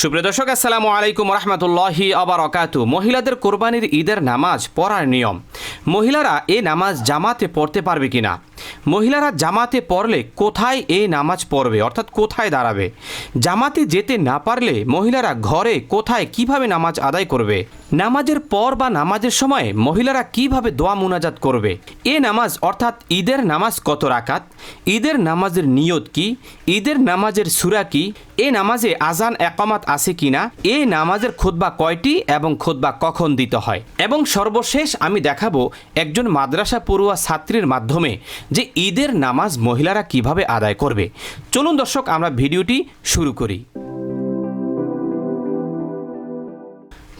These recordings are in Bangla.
সুপ্রিয় দর্শক, আসসালামু আলাইকুম রহমতুল্লাহি আবরকাতু মহিলাদের কোরবানির ঈদের নামাজ পড়ার নিয়ম। মহিলারা এ নামাজ জামাতে পড়তে পারবে কিনা? মহিলারা জামাতে পড়লে কোথায় এই নামাজ পড়বে, অর্থাৎ কোথায় দাঁড়াবে? জামাতে যেতে না পারলে মহিলারা ঘরে কোথায় কীভাবে নামাজ আদায় করবে? নামাজের পর বা নামাজের সময় মহিলারা কীভাবে দোয়া মুনাজাত করবে? এ নামাজ, অর্থাৎ ঈদের নামাজ কত রাকাত? ঈদের নামাজের নিয়ত কি? ঈদের নামাজের সুরা কি? এ নামাজে আজান একামাত আছে কিনা এ নামাজের খুতবা কয়টি এবং খুতবা কখন দিতে হয়? এবং সর্বশেষ আমি দেখাবো একজন মাদ্রাসা পড়ুয়া ছাত্রীর মাধ্যমে যে ঈদের নামাজ মহিলারা কীভাবে আদায় করবে। চলুন দর্শক, আমরা ভিডিওটি শুরু করি।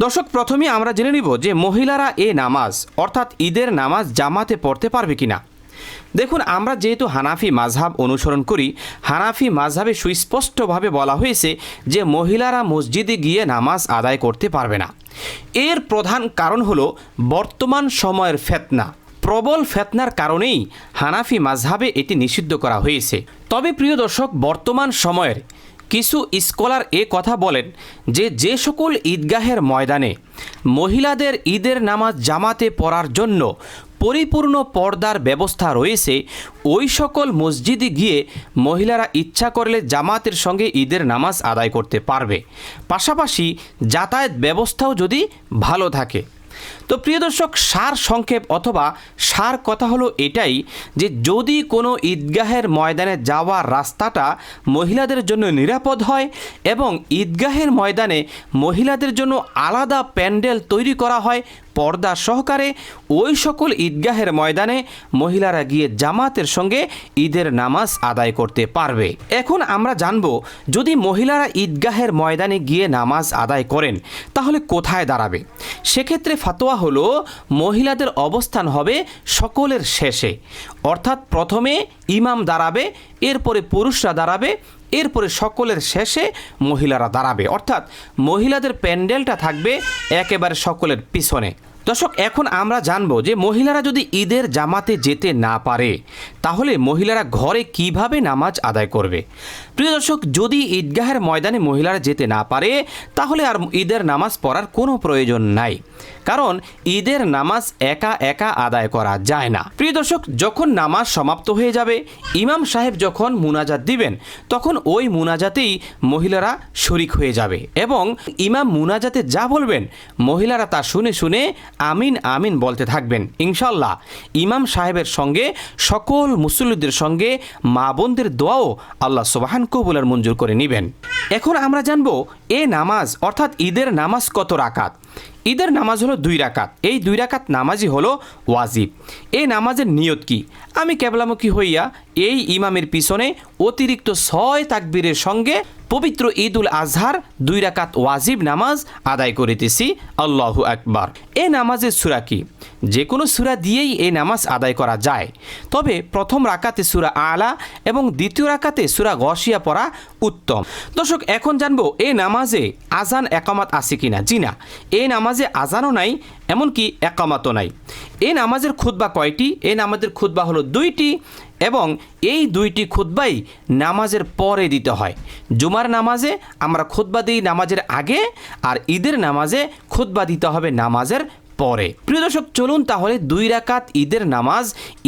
দর্শক, প্রথমে আমরা জেনে নিব যে মহিলারা এ নামাজ, অর্থাৎ ঈদের নামাজ জামাতে পড়তে পারবে কিনা। দেখুন, আমরা যেহেতু হানাফি মাঝহাব অনুসরণ করি, হানাফি মাঝহাবে সুস্পষ্টভাবে বলা হয়েছে যে মহিলারা মসজিদে গিয়ে নামাজ আদায় করতে পারবে না। এর প্রধান কারণ হলো বর্তমান সময়ের ফেতনা। প্রবল ফেতনার কারণেই হানাফি মাঝহাবে এটি নিষিদ্ধ করা হয়েছে। তবে প্রিয় দর্শক, বর্তমান সময়ের কিছু স্কলার এ কথা বলেন যে যে সকল ঈদগাহের ময়দানে মহিলাদের ঈদের নামাজ জামাতে পড়ার জন্য পরিপূর্ণ পর্দার ব্যবস্থা রয়েছে, ওই সকল মসজিদে গিয়ে মহিলারা ইচ্ছা করলে জামাতের সঙ্গে ঈদের নামাজ আদায় করতে পারবে। পাশাপাশি যাতায়াত ব্যবস্থাও যদি ভালো থাকে। তো প্রিয় দর্শক, সার সংক্ষেপ অথবা সার কথা হলো এটাই যে যদি কোনো ঈদগাহের ময়দানে যাওয়ার রাস্তাটা মহিলাদের জন্য নিরাপদ হয় এবং ঈদগাহের ময়দানে মহিলাদের জন্য আলাদা প্যান্ডেল তৈরি করা হয় পর্দা সহকারে ওই সকল ঈদগাহের ময়দানে মহিলারা গিয়ে জামাতের সঙ্গে ঈদের নামাজ আদায় করতে পারবে। এখন আমরা জানব, যদি মহিলারা ঈদগাহের ময়দানে গিয়ে নামাজ আদায় করেন, তাহলে কোথায় দাঁড়াবে? সেক্ষেত্রে ফাতোয়া হলো, মহিলাদের অবস্থান হবে সকলের শেষে। অর্থাৎ প্রথমে ইমাম দাঁড়াবে, এরপরে পুরুষরা দাঁড়াবে এরপরে সকলের শেষে মহিলারা দাঁড়াবে। অর্থাৎ মহিলাদের প্যান্ডেলটা থাকবে একেবারে সকলের পিছনে। দর্শক, এখন আমরা জানব যে মহিলারা যদি ঈদের জামাতে যেতে না পারে, তাহলে মহিলারা ঘরে কীভাবে নামাজ আদায় করবে? প্রিয় দর্শক, যদি ঈদগাহের ময়দানে মহিলারা যেতে না পারে, তাহলে আর ঈদের নামাজ পড়ার কোনো প্রয়োজন নাই। কারণ ঈদের নামাজ একা একা আদায় করা যায় না। প্রিয় দর্শক, যখন নামাজ সমাপ্ত হয়ে যাবে, ইমাম সাহেব যখন মুনাজাত দিবেন, তখন ওই মুনাজাতেই মহিলারা শরিক হয়ে যাবে এবং ইমাম মুনাজাতে যা বলবেন, মহিলারা তা শুনে শুনে আমিন আমিন বলতে থাকবেন। ইনশাল্লাহ ইমাম সাহেবের সঙ্গে, সকল মুসল্লিদের সঙ্গে মা বোনদের দোয়াও আল্লাহ সোবাহান কবুলার মঞ্জুর করে নেবেন। এখন আমরা জানব, এ নামাজ, অর্থাৎ ঈদের নামাজ কত রাকাত? ঈদের নামাজ হলো দুই রাকাত। এই দুই রাকাত নামাজই হলো ওয়াজিব। এই নামাজের নিয়ত কি? আমি কেবলামুখী হইয়া এই ইমামের পিছনে অতিরিক্ত ছয় তাকবীরের সঙ্গে পবিত্র ঈদ উল আজহার দুই রাকাত ওয়াজিব নামাজ আদায় করিতেছি। আল্লাহু আকবার। এ নামাজের সুরা কি? যে কোনো সুরা দিয়েই এই নামাজ আদায় করা যায়। তবে প্রথম রাকাতে সুরা আলা এবং দ্বিতীয় রাকাতে সুরা গসিয়া পড়া উত্তম। দর্শক, এখন জানব এ নামাজে আজান একামাত আছে কিনা? জি না। এই নামাজে আজানও নাই, এমনকি একামাতও নাই। এই নামাজের খুতবা কয়টি? এই নামাজের খুতবা হলো দুইটি এবং এই দুইটি খুতবাই নামাজের পরে দিতে হয়। জুমার নামাজে আমরা খুতবা দিই নামাজের আগে আর ঈদের নামাজে খুতবা দিতে হবে নামাজের পরে। প্রিয় দর্শক, চলুন তাহলে দুই রাকাত ঈদের নামাজ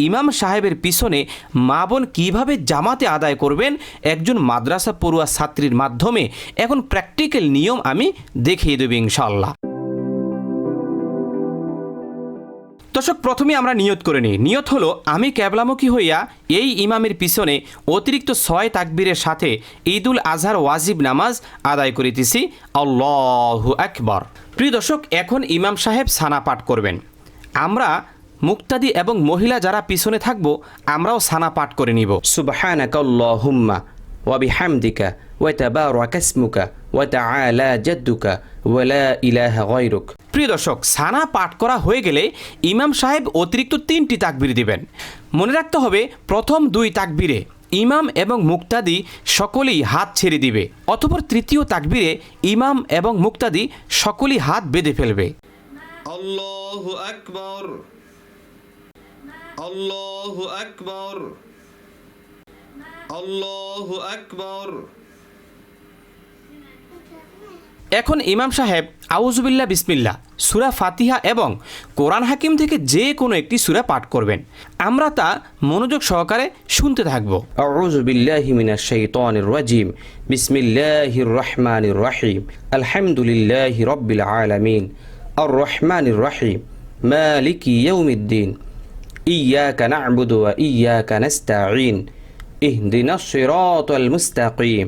ইমাম সাহেবের পিছনে মা বোন কীভাবে জামাতে আদায় করবেন একজন মাদ্রাসা পড়ুয়া ছাত্রীর মাধ্যমে? এখন প্র্যাকটিক্যাল নিয়ম আমি দেখিয়ে দেব ইনশাল্লাহ দর্শক প্রথমে আমরা নিয়ত করে নিই। নিয়ত হলো, আমি ক্যাবলামুখী হইয়া এই ইমামের পিছনে অতিরিক্ত ছয় তাকবীরের সাথে ঈদুল আজহার ওয়াজিব নামাজ আদায় করিতেছি। আল্লাহু আকবর। প্রিয় দর্শক, এখন ইমাম সাহেব সানা পাঠ করবেন। আমরা মুক্তাদি এবং মহিলা যারা পিছনে থাকব, আমরাও সানা পাঠ করে নিব। সুবাহানাকাল্লাহুম্মা ওয়াবিহামদিকা ওয়াতাবারাকা ইসমুকা ওয়াতাআলা জাদ্দুকা ওয়ালা ইলাহা গায়রুক। প্রিয় দর্শক, সানা পাঠ করা হয়ে গেলে ইমাম সাহেব অতিরিক্ত তিনটি তাকবির দিবেন। মনে রাখতে হবে, প্রথম দুই তাকবিরে ইমাম এবং মুক্তাদি সকলেই হাত ছেড়ে দিবে অথবা তৃতীয় তাকবিরে ইমাম এবং মুক্তাদি সকলেই হাত বেঁধে ফেলবে। আল্লাহু আকবর। আল্লাহু আকবর। আল্লাহু আকবর। এখন ইমাম সাহেব আউজুবিল্লা বিসমিল্লা সুরা ফাতিহা এবং কোরআন হাকিম থেকে যে কোনো একটি সুরা পাঠ করবেন আমরা তা মনোযোগ সহকারে শুনতে থাকবো আউজুবিল্লাহি মিনাশ শাইতানির রাজিম বিসমিল্লাহির রহমানির রহিম আলহামদুলিল্লাহি রাব্বিল আলামিন আর রহমানির রহিম মালিকি ইয়াউমিদ্দিন إياك نعبد وإياك نستعين اهدنا الصراط المستقيم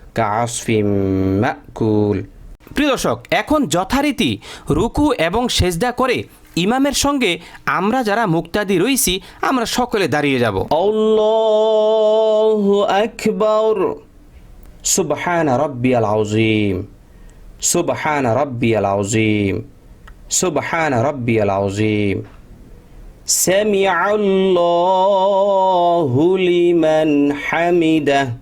كعصف مأكول প্রিয় দর্শক এখন যথারীতি রুকু এবং সেজদা করে ইমামের সঙ্গে আমরা যারা মুক্তাদি রইছি আমরা সকলে দাঁড়িয়ে যাব আল্লাহু আকবার সুবহান রাব্বিয়াল আযীম সুবহান রাব্বিয়াল আযীম সুবহান রাব্বিয়াল আযীম سمع الله لمن حمده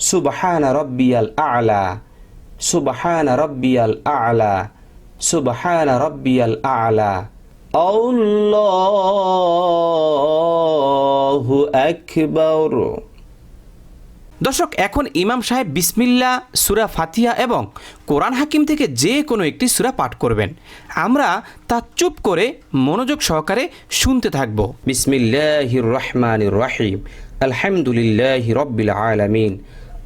সুবহান রব্বিয়াল আলা, সুবহান রব্বিয়াল আলা, সুবহান রব্বিয়াল আলা। আল্লাহু আকবার। দর্শক, এখন ইমাম সাহেব বিসমিল্লা সুরা ফাতিয়া এবং কোরআন হাকিম থেকে যে কোনো একটি সুরা পাঠ করবেন। আমরা তা চুপ করে মনোযোগ সহকারে শুনতে থাকব। বিসমিল্লাহির রহমানির রহিম। আলহামদুলিল্লাহ রব্বিল আলামিন।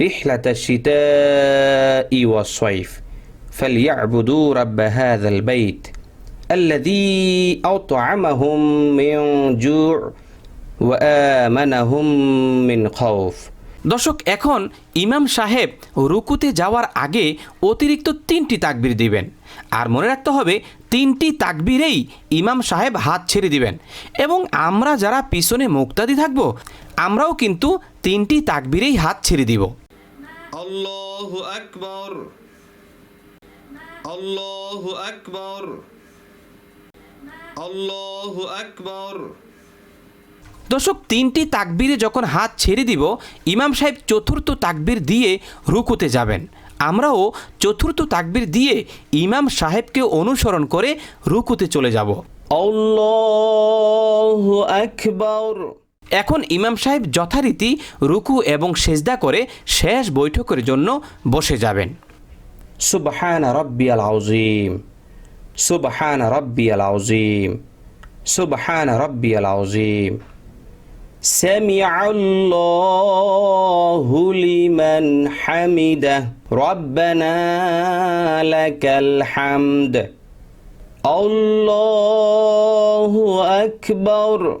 رحلة الشتاء والصيف فليعبدوا رب هذا البيت الذي أطعمهم من جوع وآمنهم من خوف দর্শক এখন ইমাম সাহেব রুকুতে যাওয়ার আগে অতিরিক্ত তিনটি তাকবির দিবেন আর মনে রাখতে হবে তিনটি তাকবিরেই ইমাম সাহেব হাত ছেড়ে দিবেন এবং আমরা যারা পিছনে মুক্তাদি থাকব আমরাও কিন্তু তিনটি তাকবিরেই হাত ছেড়ে দিব আল্লাহু আকবর। আল্লাহু আকবর। আল্লাহু আকবর। দর্শক তিনটি তাকবিরে যখন হাত ছেড়ে দিব ইমাম সাহেব চতুর্থ তাকবির দিয়ে রুকুতে যাবেন। আমরাও চতুর্থ তাকবির দিয়ে ইমাম সাহেবকে অনুসরণ করে রুকুতে চলে যাব। আল্লাহু আকবর। এখন ইমাম সাহেব যথারীতি রুকু এবং সেজদা করে শেষ বৈঠকের জন্য বসে যাবেন সুবহান রব্বিয়াল আউজিম সুবহান রব্বিয়াল আউজিম সুবহান রব্বিয়াল আউজিম سمع الله لمن حمده ربنا لك الحمد الله أكبر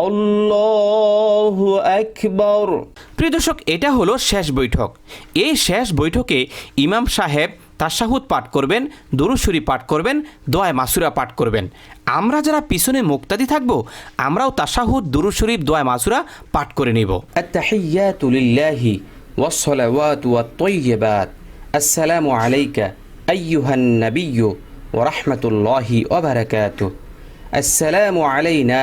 الله أكبر প্রিয় দর্শক এটা হলো শেষ বৈঠক এই শেষ বৈঠকে ইমাম সাহেব তাশাহুদ পাঠ করবেন দুরুশরী পাঠ করবেন দোয়ায় মাসুরা পাঠ করবেন আমরা যারা পিছনে মুক্তাদি থাকব আমরাও তাশাহুদ দুরুশরীফ দোয়ায় মাসুরা পাঠ করে নিব التحيات لله والصلوات والطيبات السلام عليك أيها النبي ورحمة الله وبركاته السلام علينا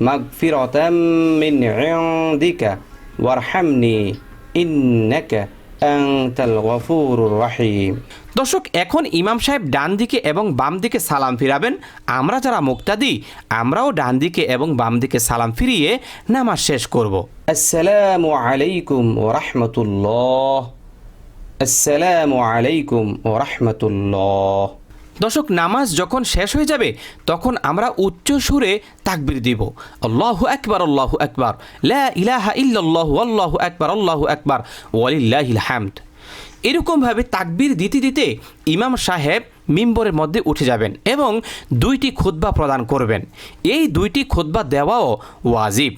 مغفرة من عندك وارحمني إنك أنت الغفور الرحيم দর্শক এখন ইমাম সাহেব ডান দিকে এবং বাম দিকে সালাম ফিরাবেন আমরা যারা মুক্তাদি আমরাও ডান দিকে এবং বাম দিকে সালাম ফিরিয়ে নামাজ শেষ করব আসসালামু আলাইকুম ওরহমতুল্লাহ আসসালামু আলাইকুম ওরহমতুল্লাহ দর্শক নামাজ যখন শেষ হয়ে যাবে, তখন আমরা উচ্চ সুরে তাকবির দিব। আল্লাহু একবার আল্লাহু একবার লা ইলাহা ইল্লাল্লাহু, আল্লাহু আকবার, আল্লাহু একবার ওয়ালিল্লাহিল হামদ। এরকমভাবে তাকবির দিতে দিতে ইমাম সাহেব মিম্বরের মধ্যে উঠে যাবেন এবং দুইটি খুতবা প্রদান করবেন। এই দুইটি খুতবা দেওয়াও ওয়াজিব।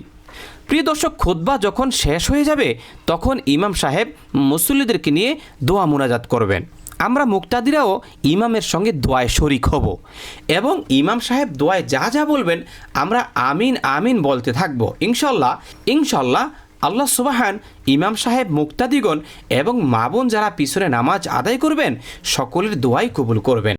প্রিয় দর্শক, খুতবা যখন শেষ হয়ে যাবে, তখন ইমাম সাহেব মুসল্লিদেরকে নিয়ে দোয়া মোনাজাত করবেন। আমরা মুক্তাদিরাও ইমামের সঙ্গে দোয়ায় শরিক হব এবং ইমাম সাহেব দোয়ায় যা যা বলবেন আমরা আমিন আমিন বলতে থাকব। ইনশাল্লাহ ইনশাল্লাহ আল্লাহ সুবাহান ইমাম সাহেব, মুক্তাদিগণ এবং মা বোন যারা পিছনে নামাজ আদায় করবেন, সকলের দোয়াই কবুল করবেন।